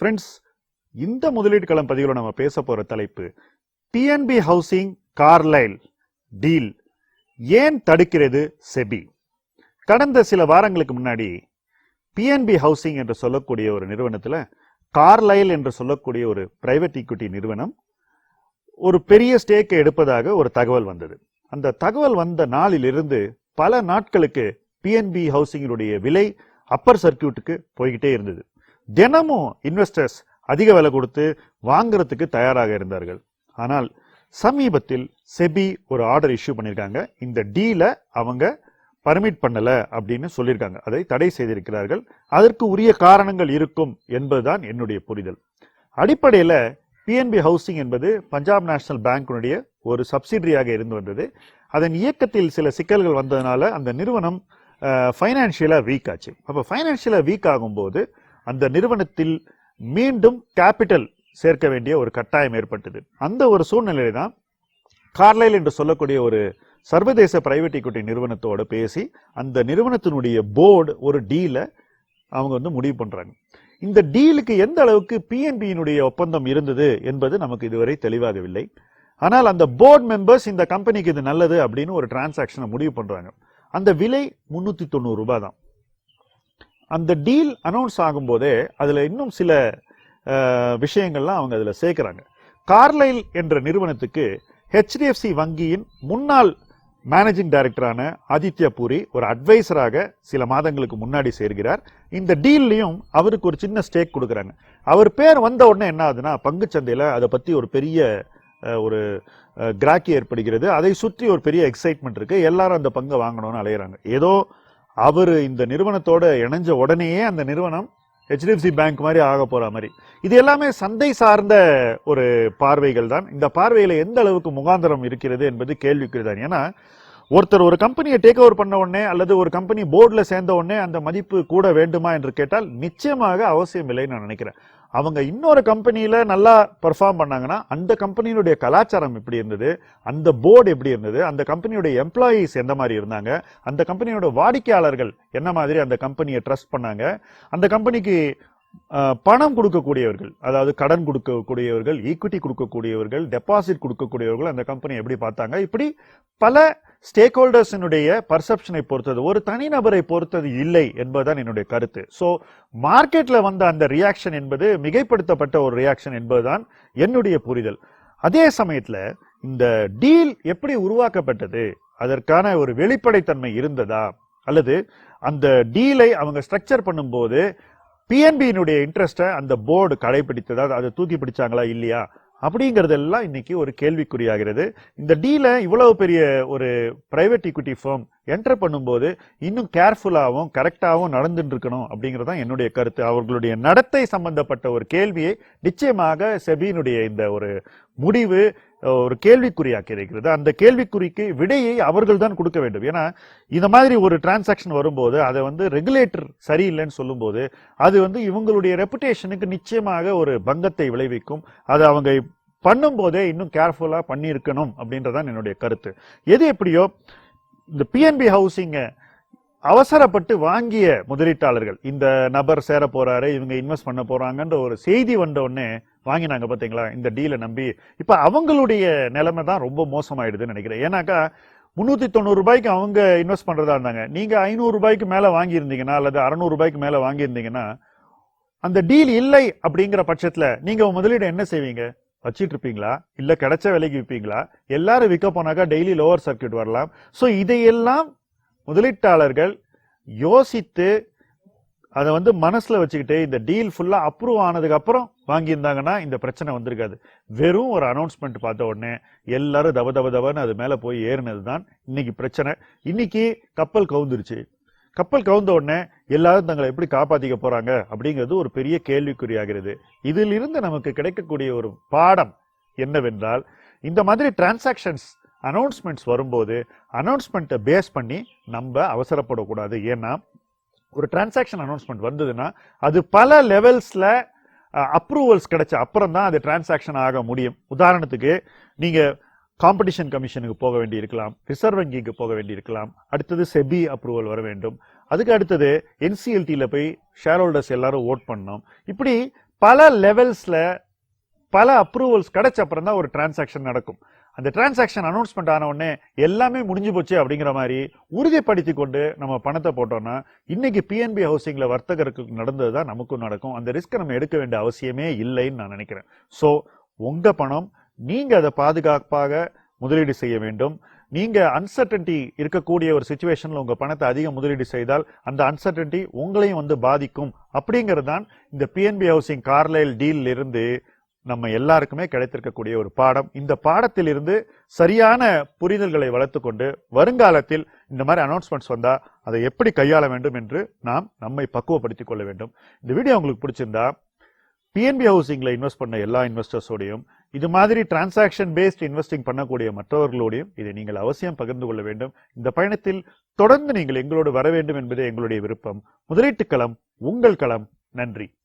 Friends இந்த முதலீட்டு களம் பதிவில் நம்ம பேச போகிற தலைப்பு பிஎன்பி ஹவுசிங் கார்லைல் டீல் ஏன் தடுக்கிறது செபி? கடந்த சில வாரங்களுக்கு முன்னாடி பிஎன்பி ஹவுசிங் என்று சொல்லக்கூடிய ஒரு நிறுவனத்தில் கார்லைல் என்று சொல்லக்கூடிய ஒரு பிரைவேட் ஈக்விட்டி நிறுவனம் ஒரு பெரிய ஸ்டேக்கை எடுப்பதாக ஒரு தகவல் வந்தது. அந்த தகவல் வந்த நாளிலிருந்து பல நாட்களுக்கு பிஎன்பி ஹவுசிங்கினுடைய விலை அப்பர் சர்க்கியூட்டுக்கு போய்கிட்டே இருந்தது. தினமும் இன்வெஸ்டர்ஸ் அதிக விலை கொடுத்து வாங்குறதுக்கு தயாராக இருந்தார்கள். ஆனால் சமீபத்தில் செபி ஒரு ஆர்டர் இஷ்யூ பண்ணியிருக்காங்க. இந்த டீலை அவங்க பர்மிட் பண்ணல அப்படின்னு சொல்லியிருக்காங்க. அதை தடை செய்திருக்கிறார்கள். அதற்கு உரிய காரணங்கள் இருக்கும் என்பதுதான் என்னுடைய புரிதல். அடிப்படையில் பிஎன்பி ஹவுசிங் என்பது பஞ்சாப் நேஷனல் பேங்கினுடைய ஒரு சப்சிடரியாக இருந்து வந்தது. அதன் இயக்கத்தில் சில சிக்கல்கள் வந்ததுனால அந்த நிறுவனம் ஃபைனான்சியலாக வீக் ஆச்சு. அப்போ ஃபைனான்சியலாக வீக் ஆகும்போது அந்த நிறுவனத்தில் மீண்டும் கேபிட்டல் சேர்க்க வேண்டிய ஒரு கட்டாயம் ஏற்பட்டது. அந்த ஒரு சூழ்நிலையில தான் கார்லைல் என்று சொல்லக்கூடிய ஒரு சர்வதேச பிரைவேட் ஈக்விட்டி நிறுவனத்தோட பேசி அந்த நிறுவனத்தினுடைய போர்டு ஒரு டீலை அவங்க வந்து முடிவு பண்றாங்க. இந்த டீலுக்கு எந்த அளவுக்கு பிஎன்பியினுடைய ஒப்பந்தம் இருந்தது என்பது நமக்கு இதுவரை தெளிவாகவில்லை. ஆனால் அந்த போர்டு மெம்பர்ஸ் இந்த கம்பெனிக்கு இது நல்லது அப்படின்னு ஒரு டிரான்சாக்ஷனை முடிவு பண்றாங்க. அந்த விலை முன்னூத்தி தொண்ணூறு ரூபாய் தான். அந்த டீல் அனௌன்ஸ் ஆகும்போதே அதில் இன்னும் சில விஷயங்கள்லாம் அவங்க அதில் சேர்க்குறாங்க. கார்லைல் என்ற நிறுவனத்துக்கு ஹெச்டிஎஃப்சி வங்கியின் முன்னாள் மேனேஜிங் டைரக்டரான ஆதித்யா பூரி ஒரு அட்வைசராக சில மாதங்களுக்கு முன்னாடி சேர்கிறார். இந்த டீல்லையும் அவருக்கு ஒரு சின்ன ஸ்டேக் கொடுக்குறாங்க. அவர் பேர் வந்த உடனே என்ன ஆகுதுன்னா பங்குச்சந்தையில் அதை பற்றி ஒரு பெரிய ஒரு கிராக்கி ஏற்படுகிறது. அதை சுற்றி ஒரு பெரிய எக்ஸைட்மெண்ட் இருக்குது எல்லாரும் அந்த பங்கை வாங்கணும்னு அலையிறாங்க. ஏதோ அவர் இந்த நிறுவனத்தோட இணைஞ்ச உடனேயே அந்த நிறுவனம் ஹெச்டிஎஃப்சி பேங்க் மாதிரி ஆக போற மாதிரி. இது எல்லாமே சந்தை சார்ந்த ஒரு பார்வைகள் தான். இந்த பார்வையில எந்த அளவுக்கு முகாந்திரம் இருக்கிறது என்பது கேள்விக்குறிதான் ஏன்னா ஒருத்தர் ஒரு கம்பெனியை டேக் ஓவர் பண்ண உடனே அல்லது ஒரு கம்பெனி போர்டில் சேர்ந்த உடனே அந்த மதிப்பு கூட வேண்டுமா என்று கேட்டால் நிச்சயமாக அவசியம் இல்லைன்னு நான் நினைக்கிறேன். அவங்க இன்னொரு கம்பெனியில் நல்லா பெர்ஃபார்ம் பண்ணாங்கன்னா அந்த கம்பெனியினுடைய கலாச்சாரம் எப்படி இருந்தது அந்த போர்டு எப்படி இருந்தது அந்த கம்பெனியுடைய எம்ப்ளாயீஸ் எந்த மாதிரி இருந்தாங்க அந்த கம்பெனியோட வாடிக்கையாளர்கள் என்ன மாதிரி அந்த கம்பெனியை ட்ரஸ்ட் பண்ணாங்க அந்த கம்பெனிக்கு பணம் கொடுக்கக்கூடியவர்கள் அதாவது கடன் கொடுக்கக்கூடியவர்கள் ஈக்விட்டி கொடுக்கக்கூடியவர்கள் டெபாசிட் கொடுக்கக்கூடியவர்கள் அந்த கம்பெனி எப்படி பார்த்தாங்க? இப்படி பல ஸ்டேக் ஹோல்டர்ஸினுடைய பர்செப்ஷனை பொறுத்தது ஒரு தனிநபரை பொறுத்தது இல்லை என்பதுதான் என்னுடைய கருத்து. ஸோ மார்க்கெட்டில் வந்த அந்த ரியாக்ஷன் என்பது மிகைப்படுத்தப்பட்ட ஒரு ரியாக்ஷன் என்பதுதான் என்னுடைய புரிதல். அதே சமயத்தில் இந்த டீல் எப்படி உருவாக்கப்பட்டது அதற்கான ஒரு வெளிப்படைத்தன்மை இருந்ததா? அல்லது அந்த டீலை அவங்க ஸ்ட்ரக்சர் பண்ணும்போது பிஎன்பியினுடைய இன்ட்ரெஸ்ட்டை அந்த போர்டு கடைபிடித்ததா அதை தூக்கி பிடிச்சாங்களா இல்லையா? அப்படிங்கறதெல்லாம் இன்னைக்கு ஒரு கேள்விக்குறியாகிறது. இந்த டீலை இவ்வளவு பெரிய ஒரு பிரைவேட் ஈக்விட்டி ஃபார்ம் என்டர் பண்ணும்போது இன்னும் கேர்ஃபுல்லாகவும் கரெக்டாகவும் நடந்துட்டு இருக்கணும் அப்படிங்கிறது தான் என்னுடைய கருத்து. அவர்களுடைய நடத்தை சம்பந்தப்பட்ட ஒரு கேள்வியை நிச்சயமாக செபியினுடைய இந்த ஒரு முடிவு ஒரு கேள்விக்குறியாக்கி இருக்கிறது அந்த கேள்விக்குறிக்கு விடையை அவர்கள் தான் கொடுக்க வேண்டும். ஏன்னா இந்த மாதிரி ஒரு டிரான்சாக்ஷன் வரும்போது அதை வந்து ரெகுலேட்டர் சரியில்லைன்னு சொல்லும்போது அது வந்து இவங்களுடைய ரெப்புடேஷனுக்கு நிச்சயமாக ஒரு பங்கத்தை விளைவிக்கும். அது அவங்க பண்ணும்போதே இன்னும் கேர்ஃபுல்லாக பண்ணியிருக்கணும் அப்படின்றதான் என்னுடைய கருத்து. எது எப்படியோ இந்த பிஎன்பி ஹவுசிங்கை அவசரப்பட்டு வாங்கிய முதலீட்டாளர்கள் இந்த நபர் சேர போறாரு இவங்க இன்வெஸ்ட் பண்ண போறாங்கன்ற ஒரு செய்தி வந்த உடனே வாங்கினாங்க பார்த்தீங்களா இந்த டீலை நம்பி. இப்போ அவங்களுடைய நிலைமை தான் ரொம்ப மோசமாயிடுதுன்னு நினைக்கிறேன். ஏன்னாக்கா முந்நூற்றி தொண்ணூறு ரூபாய்க்கு அவங்க இன்வெஸ்ட் பண்ணுறதா இருந்தாங்க. நீங்கள் ஐநூறு ரூபாய்க்கு மேலே வாங்கியிருந்தீங்கன்னா அல்லது அறநூறு ரூபாய்க்கு மேலே வாங்கியிருந்தீங்கன்னா அந்த டீல் இல்லை அப்படிங்கிற பட்சத்தில் நீங்கள் முதலீடு என்ன செய்வீங்க? வச்சிட்டு இருப்பீங்களா? இல்லை கிடைச்ச விலைக்கு விற்பீங்களா எல்லாரும் விற்க போனாக்கா டெய்லி லோவர் சர்க்கியூட் வரலாம். ஸோ இதையெல்லாம் முதலீட்டாளர்கள் யோசித்து அதை வந்து மனசுல வச்சுக்கிட்டு இந்த டீல் ஃபுல்லா அப்ரூவ் ஆனதுக்கு அப்புறம் வாங்கியிருந்தாங்கன்னா இந்த பிரச்சனை வந்திருக்காது. வெறும் ஒரு அனௌன்ஸ்மெண்ட் பார்த்த உடனே எல்லாரும் தப தப தபன்னு அது மேல போய் ஏறினது தான் இன்னைக்கு பிரச்சனை. இன்னைக்கு கப்பல் கவுந்துருச்சு. கப்பல் கவுந்த உடனே எல்லாரும் தங்களை எப்படி காப்பாத்திக்க போறாங்க அப்படிங்கிறது ஒரு பெரிய கேள்விக்குறியாகிறது. இதில் இருந்து நமக்கு கிடைக்கக்கூடிய ஒரு பாடம் என்னவென்றால் இந்த மாதிரி டிரான்சாக்ஷன்ஸ் அனௌன்ஸ்மெண்ட்ஸ் வரும்போது அனௌன்ஸ்மெண்ட்டை பேஸ் பண்ணி நம்ம அவசரப்படக்கூடாது. ஏன்னா ஒரு டிரான்சாக்ஷன் அனௌன்ஸ்மெண்ட் வந்ததுன்னா அது பல லெவல்ஸில் அப்ரூவல்ஸ் கிடைச்ச அப்புறம் தான் அது டிரான்சாக்ஷன் ஆக முடியும். உதாரணத்துக்கு நீங்கள் காம்படிஷன் கமிஷனுக்கு போக வேண்டியிருக்கலாம் ரிசர்வ் வங்கிக்கு போக வேண்டியிருக்கலாம் அடுத்தது செபி அப்ரூவல் வர வேண்டும். அதுக்கு அடுத்தது என்சிஎல்டியில் போய் ஷேர் ஹோல்டர்ஸ் எல்லாரும் ஓட் பண்ணோம் இப்படி பல லெவல்ஸில் பல அப்ரூவல்ஸ் கிடைச்ச அப்புறம் தான் ஒரு டிரான்சாக்ஷன் நடக்கும். அந்த டிரான்சாக்ஷன் அனௌன்ஸ்மெண்ட் ஆன உடனே எல்லாமே முடிஞ்சு போச்சு அப்படிங்கிற மாதிரி உறுதிப்படுத்தி கொண்டு நம்ம பணத்தை போட்டோம்னா இன்னைக்கு பிஎன்பி ஹவுசிங்ல வர்த்தகருக்கு நடந்தது தான் நமக்கும் நடக்கும். அந்த ரிஸ்க்கை நம்ம எடுக்க வேண்டிய அவசியமே இல்லைன்னு நான் நினைக்கிறேன். ஸோ உங்க பணம் நீங்க அதை பாதுகாப்பாக முதலீடு செய்ய வேண்டும். நீங்க அன்சர்டன்டி இருக்கக்கூடிய ஒரு சுச்சுவேஷன்ல உங்க பணத்தை அதிக முதலீடு செய்தால் அந்த அன்சர்டன்டி உங்களையும் வந்து பாதிக்கும். அப்படிங்கிறது தான் இந்த பிஎன்பி ஹவுசிங் கார்லைல் டீல் இருந்து நம்ம எல்லாருக்குமே கிடைத்திருக்கக்கூடிய ஒரு பாடம். இந்த பாடத்திலிருந்து சரியான புரிதல்களை வளர்த்துக்கொண்டு வருங்காலத்தில் இந்த மாதிரி அனௌன்ஸ்மெண்ட்ஸ் வந்தால் அதை எப்படி கையாள வேண்டும் என்று நாம் நம்மை பக்குவப்படுத்திக் கொள்ள வேண்டும். இந்த வீடியோ உங்களுக்கு பிடிச்சிருந்தா பிஎன்பி ஹவுசிங்ல இன்வெஸ்ட் பண்ண எல்லா இன்வெஸ்டர்ஸோடையும் இது மாதிரி டிரான்சாக்ஷன் பேஸ்ட் இன்வெஸ்டிங் பண்ணக்கூடிய மற்றவர்களோடையும் இதை நீங்கள் அவசியம் பகிர்ந்து கொள்ள வேண்டும். இந்த பயணத்தில் தொடர்ந்து நீங்கள் எங்களோடு வர வேண்டும் என்பதே எங்களுடைய விருப்பம். முதலீட்டு களம் உங்கள் களம். நன்றி.